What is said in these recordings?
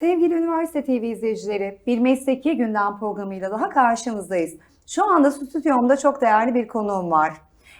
Sevgili Üniversite TV izleyicileri, bir mesleki gündem programıyla daha karşınızdayız. Şu anda stüdyomda çok değerli bir konuğum var.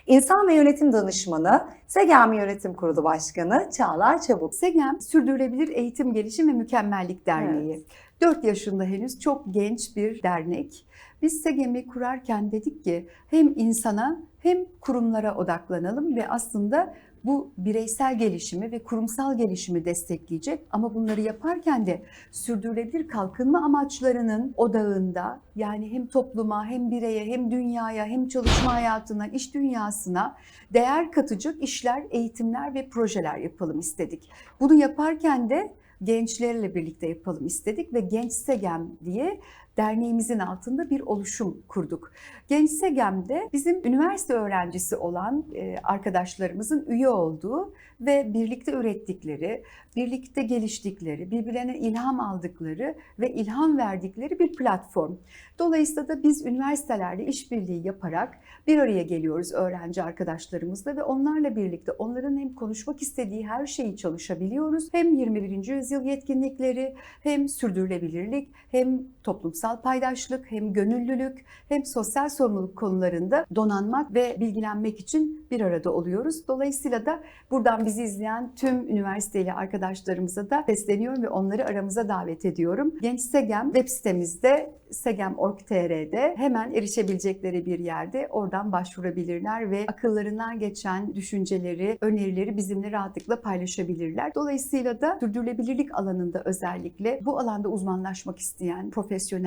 İnsan ve Yönetim Danışmanı, SEGEM Yönetim Kurulu Başkanı Çağlar Çabuk. SEGEM Sürdürülebilir Eğitim Gelişim ve Mükemmellik Derneği. 4 yaşında henüz çok genç bir dernek. Biz SEGEM'i kurarken dedik ki hem insana hem kurumlara odaklanalım ve aslında bu bireysel gelişimi ve kurumsal gelişimi destekleyecek ama bunları yaparken de sürdürülebilir kalkınma amaçlarının odağında yani hem topluma hem bireye hem dünyaya hem çalışma hayatına, iş dünyasına değer katacak işler, eğitimler ve projeler yapalım istedik. Bunu yaparken de gençlerle birlikte yapalım istedik ve Genç Segem diye derneğimizin altında bir oluşum kurduk. Genç Segem'de bizim üniversite öğrencisi olan e, arkadaşlarımızın üye olduğu ve birlikte ürettikleri, birlikte geliştikleri, birbirlerine ilham aldıkları ve ilham verdikleri bir platform. Dolayısıyla da biz üniversitelerle işbirliği yaparak bir araya geliyoruz öğrenci arkadaşlarımızla ve onlarla birlikte onların hem konuşmak istediği her şeyi çalışabiliyoruz. Hem 21. yüzyıl yetkinlikleri, hem sürdürülebilirlik, hem toplumsal paydaşlık, hem gönüllülük, hem sosyal sorumluluk konularında donanmak ve bilgilenmek için bir arada oluyoruz. Dolayısıyla da buradan bizi izleyen tüm üniversiteli arkadaşlarımıza da sesleniyorum ve onları aramıza davet ediyorum. Genç Segem web sitemizde segem.org.tr'de hemen erişebilecekleri bir yerde oradan başvurabilirler ve akıllarından geçen düşünceleri, önerileri bizimle rahatlıkla paylaşabilirler. Dolayısıyla da sürdürülebilirlik alanında özellikle bu alanda uzmanlaşmak isteyen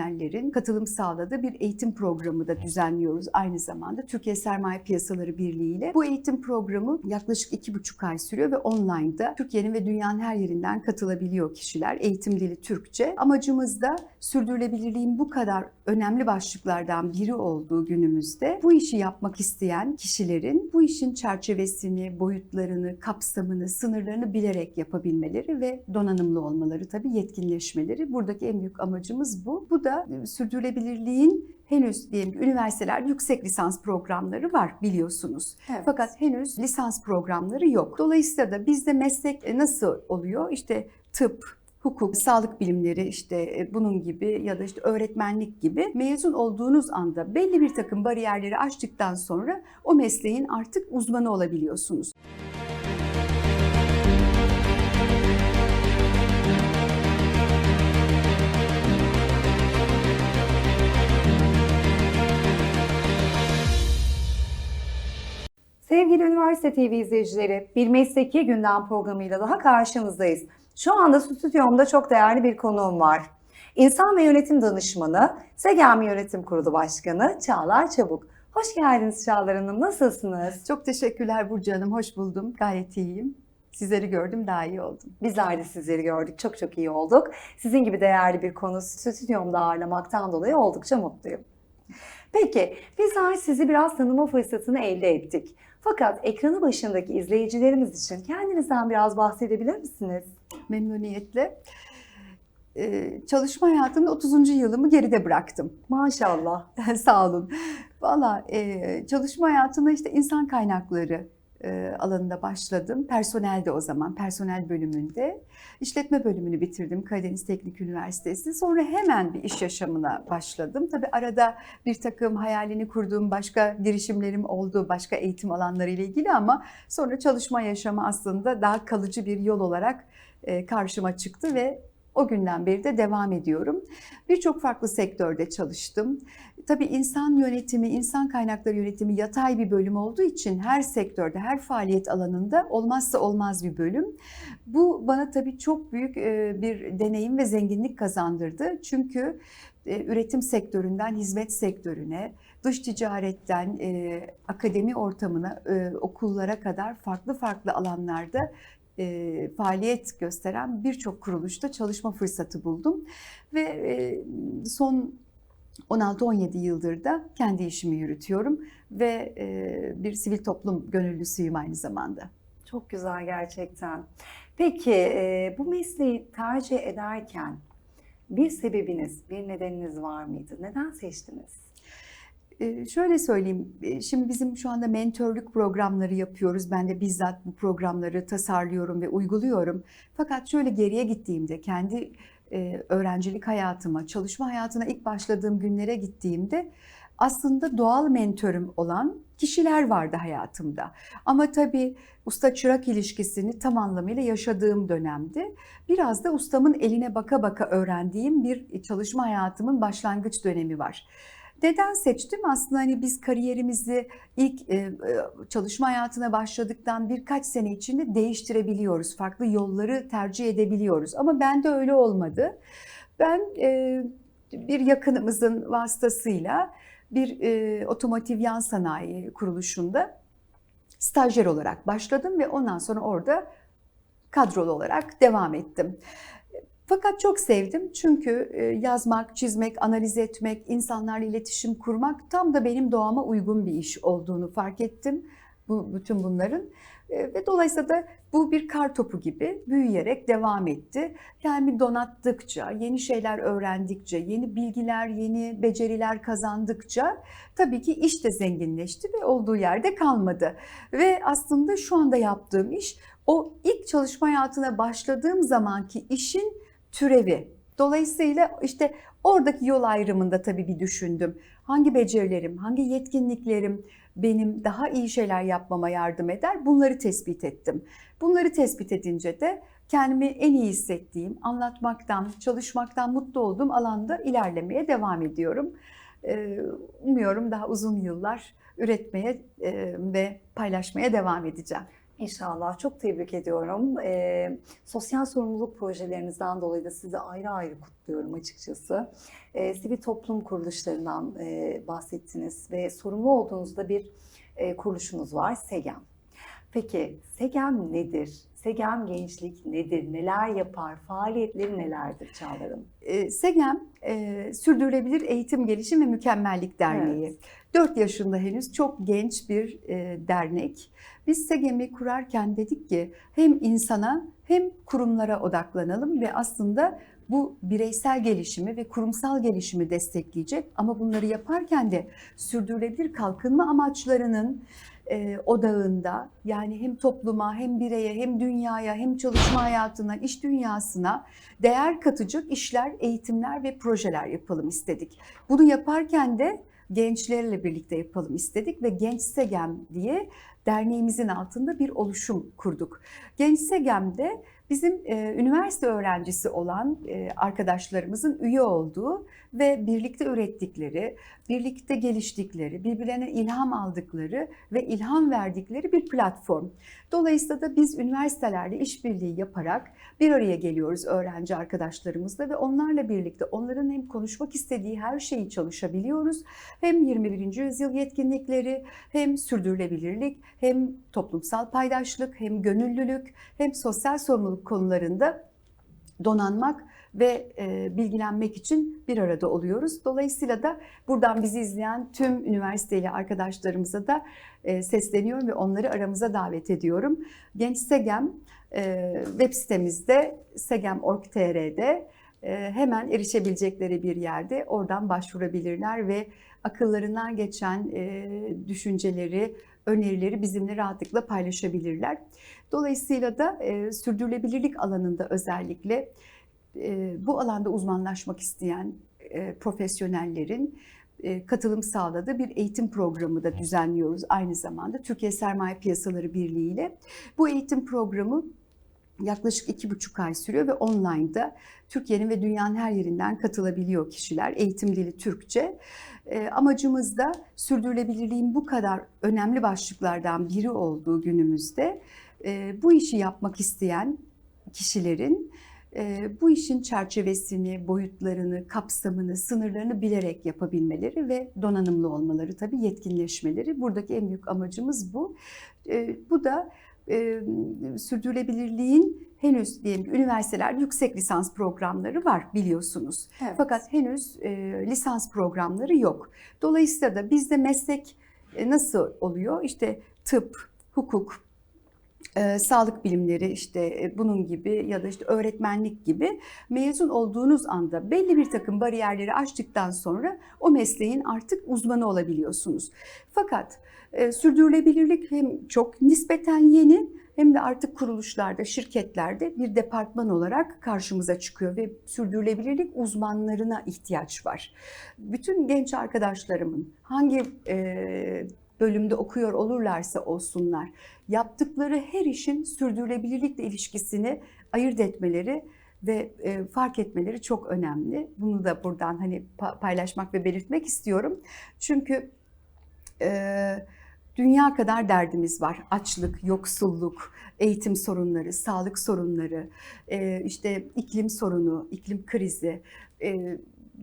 profesyonellerin katılım sağladığı bir eğitim programı da düzenliyoruz aynı zamanda Türkiye Sermaye Piyasaları Birliği ile. Bu eğitim programı yaklaşık iki buçuk ay sürüyor ve online'da Türkiye'nin ve dünyanın her yerinden katılabiliyor kişiler. Eğitim dili Türkçe. Amacımız da sürdürülebilirliğin bu kadar önemli başlıklardan biri olduğu günümüzde bu işi yapmak isteyen kişilerin bu işin çerçevesini, boyutlarını, kapsamını, sınırlarını bilerek yapabilmeleri ve donanımlı olmaları tabii yetkinleşmeleri. Buradaki en büyük amacımız bu. Bu da e, sürdürülebilirliğin henüz diyelim ki üniversitelerde yüksek lisans programları var biliyorsunuz. Evet. Fakat henüz lisans programları yok. Dolayısıyla da bizde meslek e, nasıl oluyor? İşte tıp, hukuk, sağlık bilimleri işte e, bunun gibi ya da işte öğretmenlik gibi mezun olduğunuz anda belli bir takım bariyerleri aştıktan sonra o mesleğin artık uzmanı olabiliyorsunuz. Sevgili Üniversite TV izleyicileri, bir mesleki gündem programıyla daha karşınızdayız. Şu anda stüdyomda çok değerli bir konuğum var. İnsan ve Yönetim Danışmanı, SEGEM Yönetim Kurulu Başkanı Çağlar Çabuk. Hoş geldiniz Çağlar Hanım, nasılsınız? Çok teşekkürler Burcu Hanım, hoş buldum. Gayet iyiyim. Sizleri gördüm, daha iyi oldum. Bizler de sizleri gördük, çok çok iyi olduk. Sizin gibi değerli bir konu stüdyomda ağırlamaktan dolayı oldukça mutluyum. Peki, bizler sizi biraz tanıma fırsatını elde ettik. Fakat ekranı başındaki izleyicilerimiz için kendinizden biraz bahsedebilir misiniz? Memnuniyetle. Ee, çalışma hayatımın 30. yılımı geride bıraktım. Maşallah. Sağ olun. Valla e, çalışma hayatımda işte insan kaynakları alanında başladım. Personelde o zaman, personel bölümünde. İşletme bölümünü bitirdim Karadeniz Teknik Üniversitesi. Sonra hemen bir iş yaşamına başladım. Tabii arada bir takım hayalini kurduğum başka girişimlerim oldu, başka eğitim alanları ile ilgili ama sonra çalışma yaşamı aslında daha kalıcı bir yol olarak e, karşıma çıktı ve o günden beri de devam ediyorum. Birçok farklı sektörde çalıştım. Tabii insan yönetimi, insan kaynakları yönetimi yatay bir bölüm olduğu için her sektörde, her faaliyet alanında olmazsa olmaz bir bölüm. Bu bana tabii çok büyük e, bir deneyim ve zenginlik kazandırdı. Çünkü e, üretim sektöründen hizmet sektörüne, dış ticaretten e, akademi ortamına, okullara kadar farklı farklı alanlarda e, faaliyet gösteren birçok kuruluşta çalışma fırsatı buldum ve e, son 16-17 yıldır da kendi işimi yürütüyorum ve e, bir sivil toplum gönüllüsüyüm aynı zamanda. Çok güzel gerçekten. Peki e, bu mesleği tercih ederken bir sebebiniz, bir nedeniniz var mıydı? Neden seçtiniz? Ee, şöyle söyleyeyim, e, şimdi bizim şu anda mentörlük programları yapıyoruz. Ben de bizzat bu programları tasarlıyorum ve uyguluyorum. Fakat şöyle geriye gittiğimde kendi e, öğrencilik hayatıma, çalışma hayatına ilk başladığım günlere gittiğimde aslında doğal mentörüm olan kişiler vardı hayatımda. Ama tabii usta çırak ilişkisini tam anlamıyla yaşadığım dönemdi. Biraz da ustamın eline baka baka öğrendiğim bir çalışma hayatımın başlangıç dönemi var. Neden seçtim? Aslında hani biz kariyerimizi ilk e, e, çalışma hayatına başladıktan birkaç sene içinde değiştirebiliyoruz. Farklı yolları tercih edebiliyoruz. Ama bende öyle olmadı. Ben e, bir yakınımızın vasıtasıyla bir otomotiv yan sanayi kuruluşunda stajyer olarak başladım ve ondan sonra orada kadrolu olarak devam ettim. Fakat çok sevdim çünkü e, yazmak, çizmek, analiz etmek, insanlarla iletişim kurmak tam da benim doğama uygun bir iş olduğunu fark ettim. Bu bütün bunların E, ve dolayısıyla da bu bir kar topu gibi büyüyerek devam etti. Kendimi donattıkça, yeni şeyler öğrendikçe, yeni bilgiler, yeni beceriler kazandıkça tabii ki iş de zenginleşti ve olduğu yerde kalmadı. Ve aslında şu anda yaptığım iş o ilk çalışma hayatına başladığım zamanki işin türevi. Dolayısıyla işte oradaki yol ayrımında tabii bir düşündüm. Hangi becerilerim, hangi yetkinliklerim benim daha iyi şeyler yapmama yardım eder? Bunları tespit ettim. Bunları tespit edince de kendimi en iyi hissettiğim, anlatmaktan, çalışmaktan mutlu olduğum alanda ilerlemeye devam ediyorum. Ee, Umuyorum daha uzun yıllar üretmeye e, ve paylaşmaya devam edeceğim. İnşallah. Çok tebrik ediyorum. Ee, sosyal sorumluluk projelerinizden dolayı da sizi ayrı ayrı kutluyorum açıkçası. Ee, sivil toplum kuruluşlarından e, bahsettiniz ve sorumlu olduğunuzda bir e, kuruluşunuz var, SEGEM. Peki SEGEM nedir? SEGEM Gençlik nedir? Neler yapar? Faaliyetleri nelerdir Çağlar'ın? E, SEGEM, e, Sürdürülebilir Eğitim Gelişim ve Mükemmellik Derneği. Evet. 4 yaşında henüz çok genç bir e, dernek. Biz SEGEM'i kurarken dedik ki hem insana hem kurumlara odaklanalım ve aslında bu bireysel gelişimi ve kurumsal gelişimi destekleyecek ama bunları yaparken de sürdürülebilir kalkınma amaçlarının e, odağında yani hem topluma hem bireye hem dünyaya hem çalışma hayatına, iş dünyasına değer katacak işler, eğitimler ve projeler yapalım istedik. Bunu yaparken de gençlerle birlikte yapalım istedik ve Genç Segem diye derneğimizin altında bir oluşum kurduk. Genç Segem'de bizim e, üniversite öğrencisi olan e, arkadaşlarımızın üye olduğu ve birlikte ürettikleri, birlikte geliştikleri, birbirlerine ilham aldıkları ve ilham verdikleri bir platform. Dolayısıyla da biz üniversitelerle işbirliği yaparak bir araya geliyoruz öğrenci arkadaşlarımızla ve onlarla birlikte onların hem konuşmak istediği her şeyi çalışabiliyoruz. Hem 21. yüzyıl yetkinlikleri, hem sürdürülebilirlik, hem toplumsal paydaşlık, hem gönüllülük, hem sosyal sorumluluk konularında donanmak ve e, bilgilenmek için bir arada oluyoruz. Dolayısıyla da buradan bizi izleyen tüm üniversiteli arkadaşlarımıza da e, sesleniyorum ve onları aramıza davet ediyorum. Genç Segem e, web sitemizde segem.org.tr'de e, hemen erişebilecekleri bir yerde oradan başvurabilirler ve akıllarından geçen e, düşünceleri, önerileri bizimle rahatlıkla paylaşabilirler. Dolayısıyla da e, sürdürülebilirlik alanında özellikle e, bu alanda uzmanlaşmak isteyen e, profesyonellerin e, katılım sağladığı bir eğitim programı da düzenliyoruz aynı zamanda Türkiye Sermaye Piyasaları Birliği ile. Bu eğitim programı yaklaşık iki buçuk ay sürüyor ve online'da Türkiye'nin ve dünyanın her yerinden katılabiliyor kişiler. Eğitim dili Türkçe. E, amacımız da sürdürülebilirliğin bu kadar önemli başlıklardan biri olduğu günümüzde e, bu işi yapmak isteyen kişilerin e, bu işin çerçevesini, boyutlarını, kapsamını, sınırlarını bilerek yapabilmeleri ve donanımlı olmaları tabii yetkinleşmeleri. Buradaki en büyük amacımız bu. E, bu da e, sürdürülebilirliğin henüz diyelim ki üniversitelerde yüksek lisans programları var biliyorsunuz. Evet. Fakat henüz e, lisans programları yok. Dolayısıyla da bizde meslek e, nasıl oluyor? İşte tıp, hukuk, e, sağlık bilimleri işte e, bunun gibi ya da işte öğretmenlik gibi mezun olduğunuz anda belli bir takım bariyerleri aştıktan sonra o mesleğin artık uzmanı olabiliyorsunuz. Fakat e, sürdürülebilirlik hem çok nispeten yeni hem de artık kuruluşlarda, şirketlerde bir departman olarak karşımıza çıkıyor ve sürdürülebilirlik uzmanlarına ihtiyaç var. Bütün genç arkadaşlarımın hangi e, bölümde okuyor olurlarsa olsunlar, yaptıkları her işin sürdürülebilirlikle ilişkisini ayırt etmeleri ve e, fark etmeleri çok önemli. Bunu da buradan hani pa- paylaşmak ve belirtmek istiyorum. Çünkü e, dünya kadar derdimiz var. Açlık, yoksulluk, eğitim sorunları, sağlık sorunları, e, işte iklim sorunu, iklim krizi. e,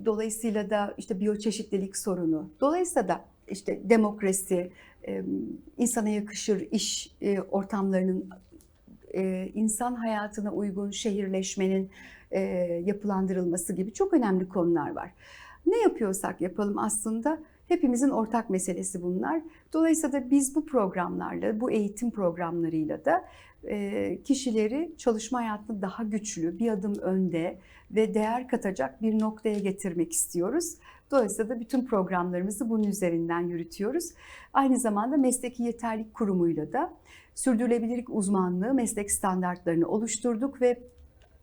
dolayısıyla da işte biyoçeşitlilik sorunu. Dolayısıyla da işte demokrasi, e, insana yakışır iş e, ortamlarının e, insan hayatına uygun şehirleşmenin yapılandırılması gibi çok önemli konular var. Ne yapıyorsak yapalım aslında hepimizin ortak meselesi bunlar. Dolayısıyla da biz bu programlarla, bu eğitim programlarıyla da kişileri çalışma hayatında daha güçlü, bir adım önde ve değer katacak bir noktaya getirmek istiyoruz. Dolayısıyla da bütün programlarımızı bunun üzerinden yürütüyoruz. Aynı zamanda Mesleki Yeterlik Kurumu'yla da sürdürülebilirlik uzmanlığı meslek standartlarını oluşturduk ve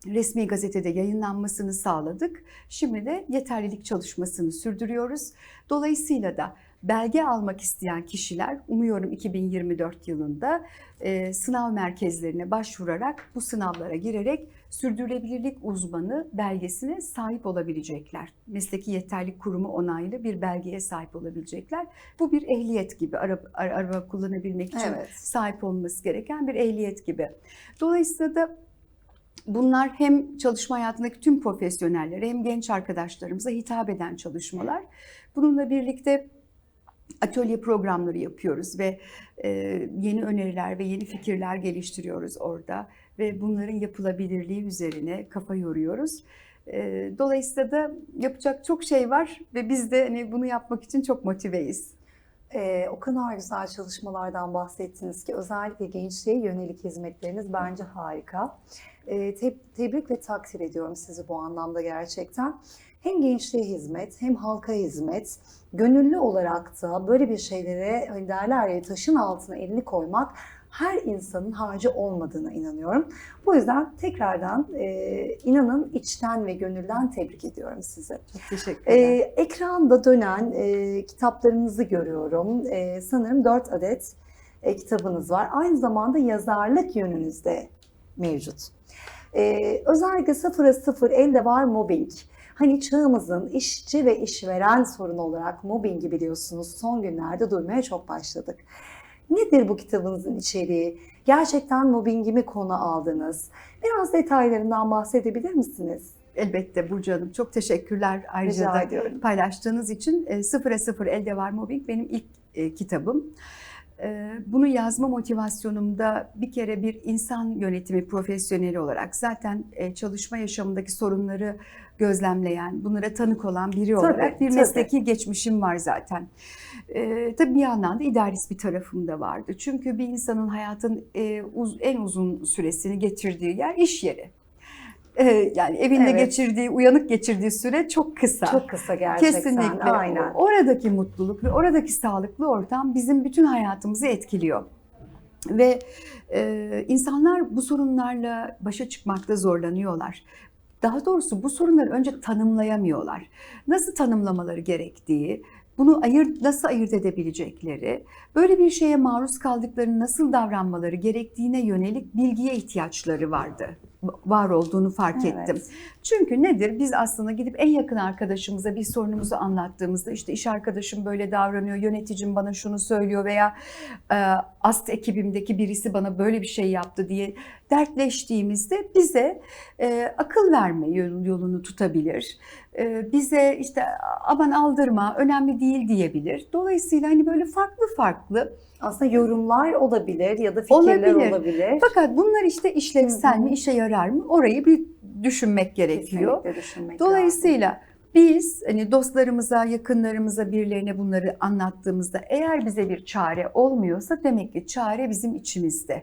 resmi gazetede yayınlanmasını sağladık. Şimdi de yeterlilik çalışmasını sürdürüyoruz. Dolayısıyla da belge almak isteyen kişiler umuyorum 2024 yılında e, sınav merkezlerine başvurarak bu sınavlara girerek sürdürülebilirlik uzmanı belgesine sahip olabilecekler. Mesleki Yeterlilik Kurumu onaylı bir belgeye sahip olabilecekler. Bu bir ehliyet gibi araba, araba kullanabilmek için Evet. sahip olması gereken bir ehliyet gibi. Dolayısıyla da bunlar hem çalışma hayatındaki tüm profesyonellere hem genç arkadaşlarımıza hitap eden çalışmalar. Bununla birlikte atölye programları yapıyoruz ve yeni öneriler ve yeni fikirler geliştiriyoruz orada ve bunların yapılabilirliği üzerine kafa yoruyoruz. E, dolayısıyla da yapacak çok şey var ve biz de hani bunu yapmak için çok motiveyiz. Ee, o kadar güzel çalışmalardan bahsettiniz ki özellikle gençliğe yönelik hizmetleriniz bence harika. Ee, te- tebrik ve takdir ediyorum sizi bu anlamda gerçekten. Hem gençliğe hizmet hem halka hizmet. Gönüllü olarak da böyle bir şeylere hani derler ya taşın altına elini koymak her insanın harcı olmadığına inanıyorum. Bu yüzden tekrardan e, inanın içten ve gönülden tebrik ediyorum sizi. Çok teşekkür Ee, ederim. ekranda dönen e, kitaplarınızı görüyorum. Ee, sanırım 4 adet e, kitabınız var. Aynı zamanda yazarlık yönünüz de mevcut. Ee, özellikle sıfıra sıfır elde var mobbing. Hani çağımızın işçi ve işveren sorunu olarak mobbingi biliyorsunuz son günlerde duymaya çok başladık. Nedir bu kitabınızın içeriği? Gerçekten mobbingi mi konu aldınız? Biraz detaylarından bahsedebilir misiniz? Elbette Burcu Hanım. Çok teşekkürler ayrıca da paylaştığınız için. E, Sıfıra Sıfır Elde Var Mobbing benim ilk e, kitabım. E, Bunu yazma motivasyonumda bir kere bir insan yönetimi profesyoneli olarak zaten e, çalışma yaşamındaki sorunları gözlemleyen, bunlara tanık olan biri olarak bir tabii. mesleki geçmişim var zaten. E, tabii bir yandan da idealist bir tarafım da vardı. Çünkü bir insanın hayatın e, uz- en uzun süresini getirdiği yer iş yeri. E, yani evinde Evet. geçirdiği, uyanık geçirdiği süre çok kısa. Çok kısa gerçekten. Kesinlikle. Aynen. Oradaki mutluluk ve oradaki sağlıklı ortam bizim bütün hayatımızı etkiliyor. Ve e, insanlar bu sorunlarla başa çıkmakta zorlanıyorlar. Daha doğrusu bu sorunları önce tanımlayamıyorlar. Nasıl tanımlamaları gerektiği, bunu ayırt, nasıl ayırt edebilecekleri, böyle bir şeye maruz kaldıklarını nasıl davranmaları gerektiğine yönelik bilgiye ihtiyaçları vardı. Var olduğunu fark Evet. ettim. Çünkü nedir? Biz aslında gidip en yakın arkadaşımıza bir sorunumuzu anlattığımızda işte iş arkadaşım böyle davranıyor, yöneticim bana şunu söylüyor veya e, ast ekibimdeki birisi bana böyle bir şey yaptı diye dertleştiğimizde bize e, akıl verme yol- yolunu tutabilir. E, bize işte aman aldırma, önemli değil diyebilir. Dolayısıyla hani böyle farklı farklı Aslında yorumlar olabilir ya da fikirler Olabilir. olabilir. fakat bunlar işte işlevsel Hı hı. mi, işe yarar mı orayı bir düşünmek gerekiyor. Kesinlikle düşünmek Dolayısıyla biz hani dostlarımıza, yakınlarımıza, birilerine bunları anlattığımızda eğer bize bir çare olmuyorsa demek ki çare bizim içimizde.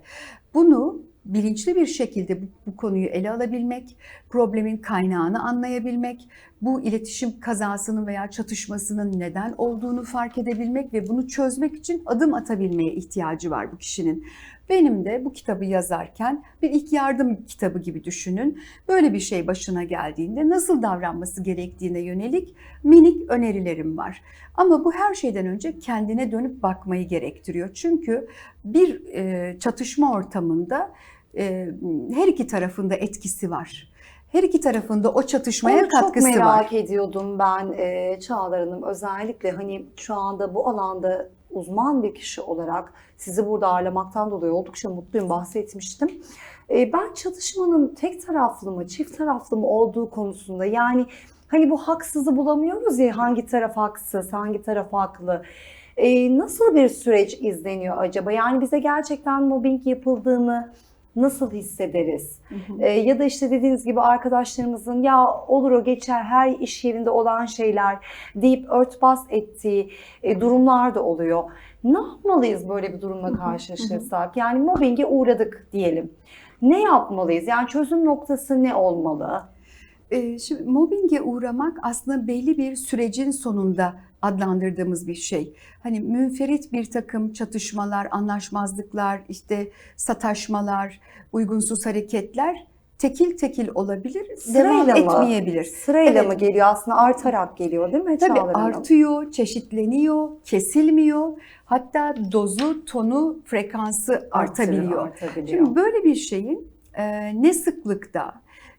Bunu bilinçli bir şekilde bu, bu konuyu ele alabilmek, problemin kaynağını anlayabilmek, bu iletişim kazasının veya çatışmasının neden olduğunu fark edebilmek ve bunu çözmek için adım atabilmeye ihtiyacı var bu kişinin. Benim de bu kitabı yazarken bir ilk yardım kitabı gibi düşünün. Böyle bir şey başına geldiğinde nasıl davranması gerektiğine yönelik minik önerilerim var. Ama bu her şeyden önce kendine dönüp bakmayı gerektiriyor. Çünkü bir çatışma ortamında her iki tarafında etkisi var. Her iki tarafında o çatışmaya Onu çok katkısı merak var. ediyordum ben e, Çağlar Hanım. Özellikle hani şu anda bu alanda uzman bir kişi olarak sizi burada ağırlamaktan dolayı oldukça mutluyum bahsetmiştim. E, ben çatışmanın tek taraflı mı, çift taraflı mı olduğu konusunda yani hani bu haksızı bulamıyoruz ya hangi taraf haksız, hangi taraf haklı. E, nasıl bir süreç izleniyor acaba? Yani bize gerçekten mobbing yapıldığını nasıl hissederiz? E, ya da işte dediğiniz gibi arkadaşlarımızın ya olur o geçer her iş yerinde olan şeyler deyip örtbas ettiği e, durumlar da oluyor. Ne yapmalıyız böyle bir durumla karşılaşırsak? Yani mobbinge uğradık diyelim. Ne yapmalıyız? Yani çözüm noktası ne olmalı? Ee, Şimdi mobbinge uğramak aslında belli bir sürecin sonunda adlandırdığımız bir şey. Hani münferit bir takım çatışmalar, anlaşmazlıklar, işte sataşmalar, uygunsuz hareketler tekil tekil olabilir, Sırayla mı? etmeyebilir. Sırayla Evet. mı geliyor? Aslında artarak geliyor değil mi Tabii Çağlar Hanım? artıyor, çeşitleniyor, kesilmiyor. Hatta dozu, tonu, frekansı artabiliyor. artabiliyor. Şimdi böyle bir şeyin e, ne sıklıkta,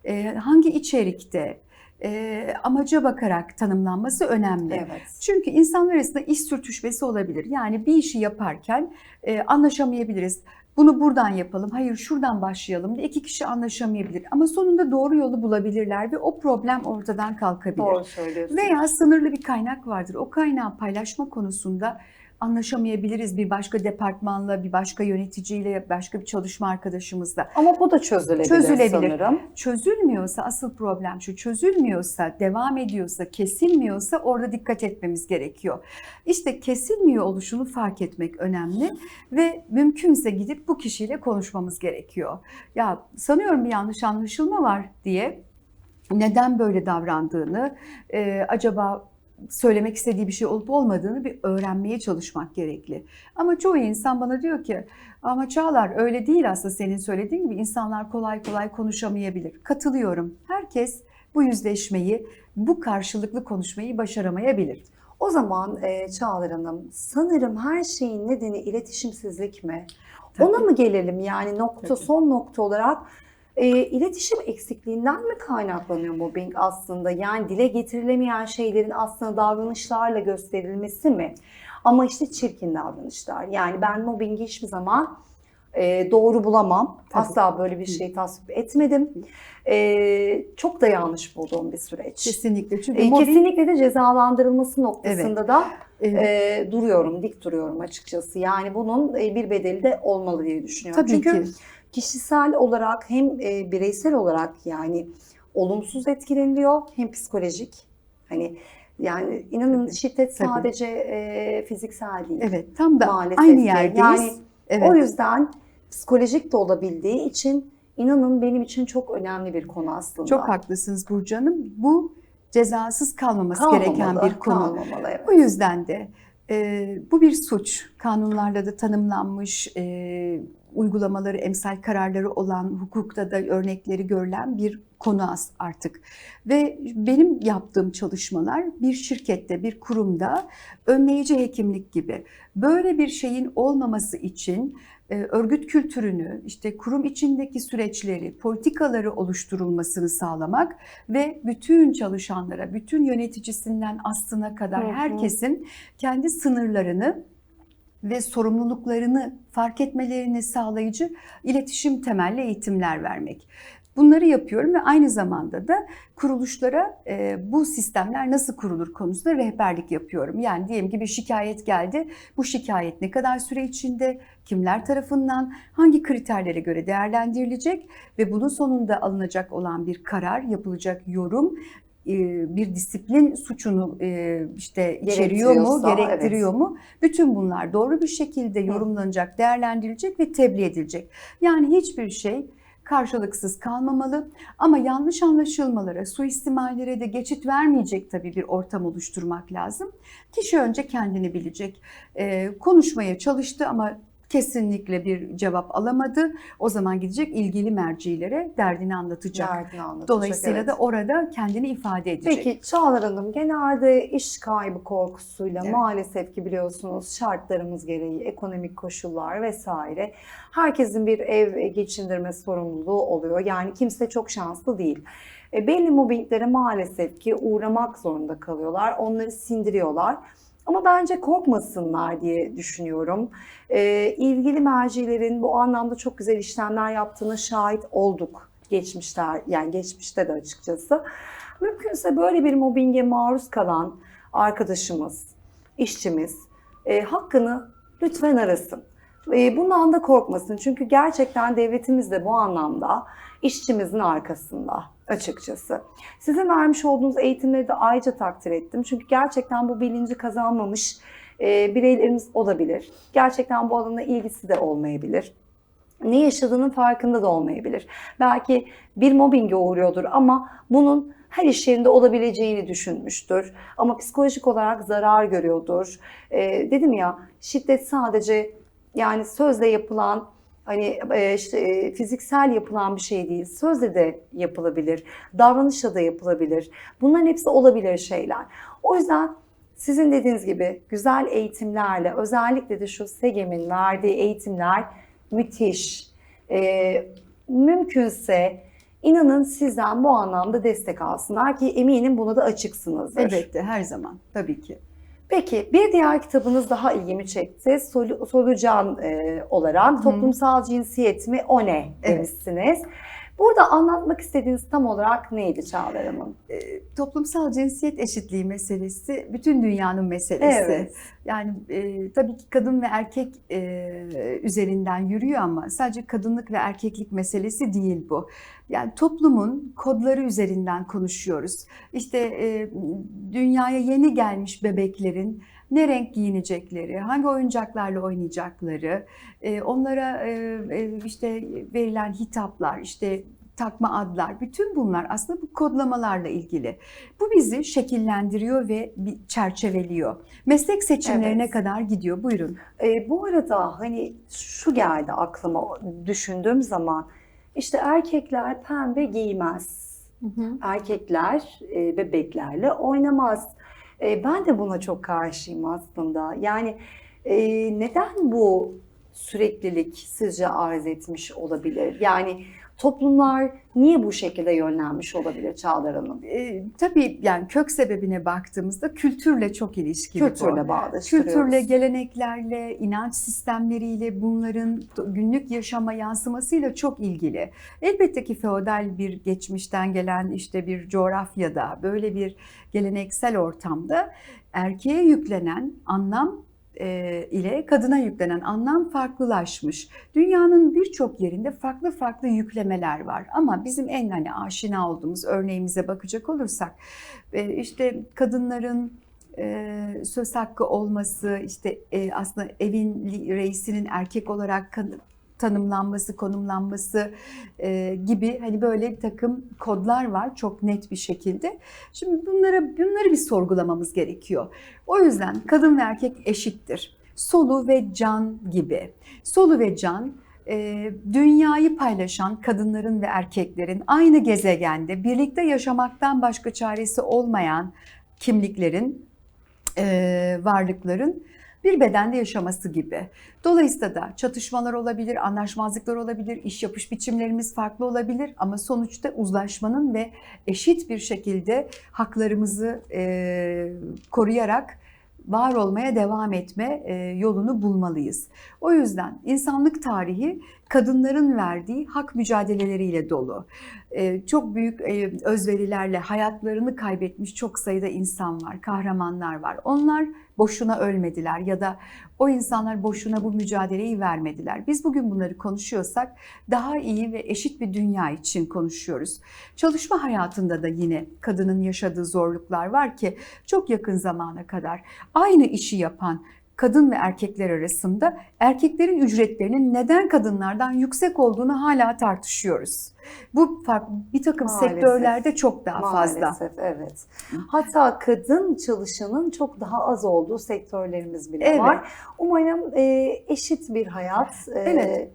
e, hangi içerikte, e, amaca bakarak tanımlanması önemli. Evet. Çünkü insanlar arasında iş sürtüşmesi olabilir. Yani bir işi yaparken e, anlaşamayabiliriz. Bunu buradan yapalım, hayır şuradan başlayalım diye iki kişi anlaşamayabilir. Ama sonunda doğru yolu bulabilirler ve o problem ortadan kalkabilir. Doğru söylüyorsunuz. Veya sınırlı bir kaynak vardır. O kaynağı paylaşma konusunda anlaşamayabiliriz bir başka departmanla, bir başka yöneticiyle, başka bir çalışma arkadaşımızla. Ama bu da çözülebilir, Çözülebilir. sanırım. Çözülmüyorsa asıl problem şu, çözülmüyorsa, devam ediyorsa, kesilmiyorsa orada dikkat etmemiz gerekiyor. İşte kesilmiyor oluşunu fark etmek önemli ve mümkünse gidip bu kişiyle konuşmamız gerekiyor. Ya sanıyorum bir yanlış anlaşılma var diye neden böyle davrandığını, e, acaba söylemek istediği bir şey olup olmadığını bir öğrenmeye çalışmak gerekli. Ama çoğu insan bana diyor ki ama Çağlar öyle değil aslında senin söylediğin gibi insanlar kolay kolay konuşamayabilir. Katılıyorum. Herkes bu yüzleşmeyi, bu karşılıklı konuşmayı başaramayabilir. O zaman e, Çağlar Hanım sanırım her şeyin nedeni iletişimsizlik mi? Tabii. Ona mı gelelim yani nokta Tabii. son nokta olarak e, iletişim eksikliğinden mi kaynaklanıyor mobbing aslında? Yani dile getirilemeyen şeylerin aslında davranışlarla gösterilmesi mi? Ama işte çirkin davranışlar. Yani ben mobbingi hiçbir zaman e, doğru bulamam. Tabii. Asla böyle bir şey tasvip etmedim. E, çok da yanlış bulduğum bir süreç. Kesinlikle. Çünkü E, mobbing- kesinlikle de cezalandırılması noktasında da Evet. e, duruyorum, dik duruyorum açıkçası. Yani bunun bir bedeli de olmalı diye düşünüyorum. Tabii Çünkü ki. Kişisel olarak hem e, bireysel olarak yani olumsuz etkileniliyor hem psikolojik. Hani yani inanın şiddet tabii. sadece e, fiziksel değil. Evet, tam da Maalesef aynı yerdeyiz. Yani evet. O yüzden psikolojik de olabildiği için inanın benim için çok önemli bir konu aslında. Çok haklısınız Burcu Hanım. Bu cezasız kalmaması Kalmamalı, gereken bir konu. Kalmamalı, evet. O yüzden de e, bu bir suç. Kanunlarla da tanımlanmış, e, uygulamaları, emsal kararları olan, hukukta da örnekleri görülen bir konu as- artık. Ve benim yaptığım çalışmalar bir şirkette, bir kurumda önleyici hekimlik gibi. Böyle bir şeyin olmaması için örgüt kültürünü, işte kurum içindeki süreçleri, politikaları oluşturulmasını sağlamak ve bütün çalışanlara, bütün yöneticisinden aslına kadar herkesin kendi sınırlarını ve sorumluluklarını fark etmelerini sağlayıcı iletişim temelli eğitimler vermek. Bunları yapıyorum ve aynı zamanda da kuruluşlara e, bu sistemler nasıl kurulur konusunda rehberlik yapıyorum. Yani diyelim ki bir şikayet geldi. Bu şikayet ne kadar süre içinde, kimler tarafından, hangi kriterlere göre değerlendirilecek ve bunun sonunda alınacak olan bir karar, yapılacak yorum e, bir disiplin suçunu e, işte içeriyor mu, gerektiriyor mu? Bütün bunlar doğru bir şekilde yorumlanacak, değerlendirilecek ve tebliğ edilecek. Yani hiçbir şey karşılıksız kalmamalı ama yanlış anlaşılmalara, suistimallere de geçit vermeyecek tabii bir ortam oluşturmak lazım. Kişi önce kendini bilecek. Ee, konuşmaya çalıştı ama kesinlikle bir cevap alamadı. O zaman gidecek ilgili mercilere derdini anlatacak. Derdini anlatacak, Dolayısıyla evet. da orada kendini ifade edecek. Peki Çağlar Hanım genelde iş kaybı korkusuyla Evet. maalesef ki biliyorsunuz şartlarımız gereği ekonomik koşullar vesaire herkesin bir ev geçindirme sorumluluğu oluyor. Yani kimse çok şanslı değil. E, belli mobbinglere maalesef ki uğramak zorunda kalıyorlar. Onları sindiriyorlar. Ama bence korkmasınlar diye düşünüyorum. E, ilgili mercilerin bu anlamda çok güzel işlemler yaptığına şahit olduk geçmişler yani geçmişte de açıkçası. Mümkünse böyle bir mobbinge maruz kalan arkadaşımız, işçimiz e, hakkını lütfen arasın. E, bundan da korkmasın. Çünkü gerçekten devletimiz de bu anlamda işçimizin arkasında açıkçası. Sizin vermiş olduğunuz eğitimleri de ayrıca takdir ettim. Çünkü gerçekten bu bilinci kazanmamış e, bireylerimiz olabilir. Gerçekten bu alana ilgisi de olmayabilir ne yaşadığının farkında da olmayabilir. Belki bir mobbinge uğruyordur ama bunun her iş yerinde olabileceğini düşünmüştür. Ama psikolojik olarak zarar görüyordur. Ee, dedim ya şiddet sadece yani sözle yapılan hani e, işte e, fiziksel yapılan bir şey değil. Sözle de yapılabilir. Davranışla da yapılabilir. Bunların hepsi olabilir şeyler. O yüzden sizin dediğiniz gibi güzel eğitimlerle özellikle de şu SEGEM'in verdiği eğitimler müthiş. Ee, mümkünse inanın sizden bu anlamda destek alsınlar ki eminim buna da açıksınızdır. Elbette her zaman tabii ki. Peki bir diğer kitabınız daha ilgimi çekti. Solu- Solucan e, olarak toplumsal cinsiyet mi o ne Evet. Burada anlatmak istediğiniz tam olarak neydi Çağlar Hanım? E, toplumsal cinsiyet eşitliği meselesi bütün dünyanın meselesi. Evet. Yani e, tabii ki kadın ve erkek e, üzerinden yürüyor ama sadece kadınlık ve erkeklik meselesi değil bu. Yani toplumun kodları üzerinden konuşuyoruz. İşte e, dünyaya yeni gelmiş bebeklerin ne renk giyinecekleri, hangi oyuncaklarla oynayacakları, e, onlara e, e, işte verilen hitaplar, işte takma adlar, bütün bunlar aslında bu kodlamalarla ilgili. Bu bizi şekillendiriyor ve bir çerçeveliyor. Meslek seçimlerine Evet. kadar gidiyor. Buyurun. E, bu arada hani şu geldi aklıma düşündüğüm zaman işte erkekler pembe giymez. Erkekler e, bebeklerle oynamaz. E, ben de buna çok karşıyım aslında. Yani e, neden bu süreklilik sizce arz etmiş olabilir? Yani toplumlar niye bu şekilde yönlenmiş olabilir Çağlar Hanım? E, tabii yani kök sebebine baktığımızda kültürle çok ilişkili. Kültürle bağdaştırıyoruz. Kültürle, geleneklerle, inanç sistemleriyle bunların günlük yaşama yansımasıyla çok ilgili. Elbette ki feodal bir geçmişten gelen işte bir coğrafyada böyle bir geleneksel ortamda erkeğe yüklenen anlam e, ile kadına yüklenen anlam farklılaşmış. Dünyanın birçok yerinde farklı farklı yüklemeler var ama bizim en hani aşina olduğumuz örneğimize bakacak olursak e, işte kadınların e, söz hakkı olması, işte aslında evin reisinin erkek olarak tanımlanması, konumlanması e, gibi hani böyle bir takım kodlar var çok net bir şekilde. Şimdi bunlara bunları bir sorgulamamız gerekiyor. O yüzden kadın ve erkek eşittir. Solu ve can gibi. Solu ve can e, dünyayı paylaşan kadınların ve erkeklerin aynı gezegende birlikte yaşamaktan başka çaresi olmayan kimliklerin, e, varlıkların bir bedende yaşaması gibi. Dolayısıyla da çatışmalar olabilir, anlaşmazlıklar olabilir, iş yapış biçimlerimiz farklı olabilir ama sonuçta uzlaşmanın ve eşit bir şekilde haklarımızı e, koruyarak var olmaya devam etme e, yolunu bulmalıyız. O yüzden insanlık tarihi kadınların verdiği hak mücadeleleriyle dolu. E, çok büyük e, özverilerle hayatlarını kaybetmiş çok sayıda insan var, kahramanlar var. Onlar boşuna ölmediler ya da o insanlar boşuna bu mücadeleyi vermediler. Biz bugün bunları konuşuyorsak daha iyi ve eşit bir dünya için konuşuyoruz. Çalışma hayatında da yine kadının yaşadığı zorluklar var ki çok yakın zamana kadar aynı işi yapan kadın ve erkekler arasında erkeklerin ücretlerinin neden kadınlardan yüksek olduğunu hala tartışıyoruz. Bu fark bir takım Maalesef. sektörlerde çok daha fazla. Maalesef evet. Hatta kadın çalışanın çok daha az olduğu sektörlerimiz bile Evet. var. Umarım e, eşit bir hayat, e, Evet.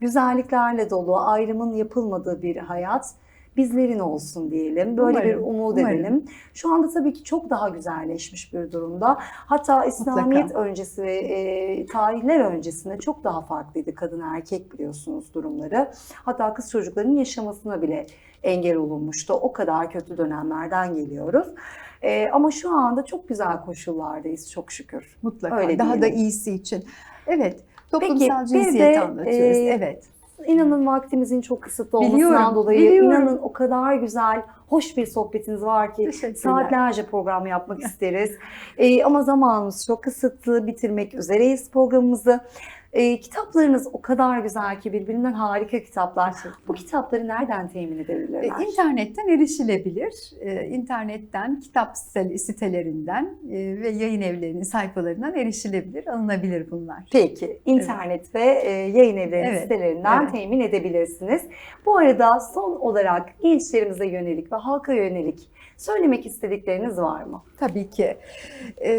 güzelliklerle dolu, ayrımın yapılmadığı bir hayat bizlerin olsun diyelim. Böyle Umarım, bir umut umarım. edelim. Şu anda tabii ki çok daha güzelleşmiş bir durumda. Hatta İslamiyet öncesi ve e, tarihler öncesinde çok daha farklıydı kadın erkek biliyorsunuz durumları. Hatta kız çocukların yaşamasına bile engel olunmuştu. O kadar kötü dönemlerden geliyoruz. E, ama şu anda çok güzel koşullardayız çok şükür. Mutlaka. Öyle daha da diyelim. iyisi için. Evet. Toplumsal Peki, bir cinsiyeti de, anlatıyoruz. e, evet. İnanın vaktimizin çok kısıtlı olmasından Biliyorum, dolayı biliyorum. inanın o kadar güzel, hoş bir sohbetiniz var ki saatlerce program yapmak isteriz. Ee, ama zamanımız çok kısıtlı, bitirmek üzereyiz programımızı. Ee, kitaplarınız o kadar güzel ki birbirinden harika kitaplar. Bu kitapları nereden temin edebilirler? E, İnternetten erişilebilir. E, İnternetten, kitap site- sitelerinden e, ve yayın evlerinin sayfalarından erişilebilir, alınabilir bunlar. Peki, internet ve e, yayın evleri Evet, sitelerinden evet. temin edebilirsiniz. Bu arada son olarak gençlerimize yönelik ve halka yönelik söylemek istedikleriniz var mı? Tabii ki. E,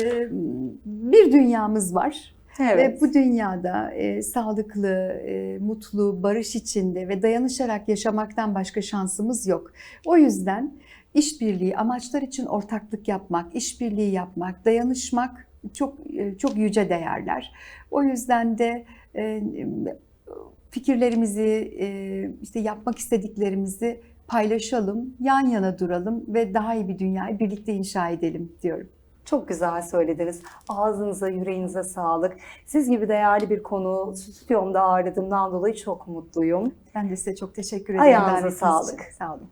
Bir dünyamız var ve bu dünyada e, sağlıklı, e, mutlu, barış içinde ve dayanışarak yaşamaktan başka şansımız yok. O yüzden işbirliği, amaçlar için ortaklık yapmak, işbirliği yapmak, dayanışmak çok e, çok yüce değerler. O yüzden de e, fikirlerimizi, e, işte yapmak istediklerimizi paylaşalım, yan yana duralım ve daha iyi bir dünyayı birlikte inşa edelim diyorum. Çok güzel söylediniz. Ağzınıza, yüreğinize sağlık. Siz gibi değerli bir konu stüdyomda ağırladığımdan dolayı çok mutluyum. Ben de size çok teşekkür ederim. Ayağınıza davetiniz için. sağlık. Sağ olun.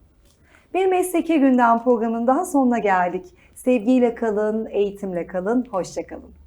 Bir Mesleki Gündem programının daha sonuna geldik. Sevgiyle kalın, eğitimle kalın, hoşçakalın.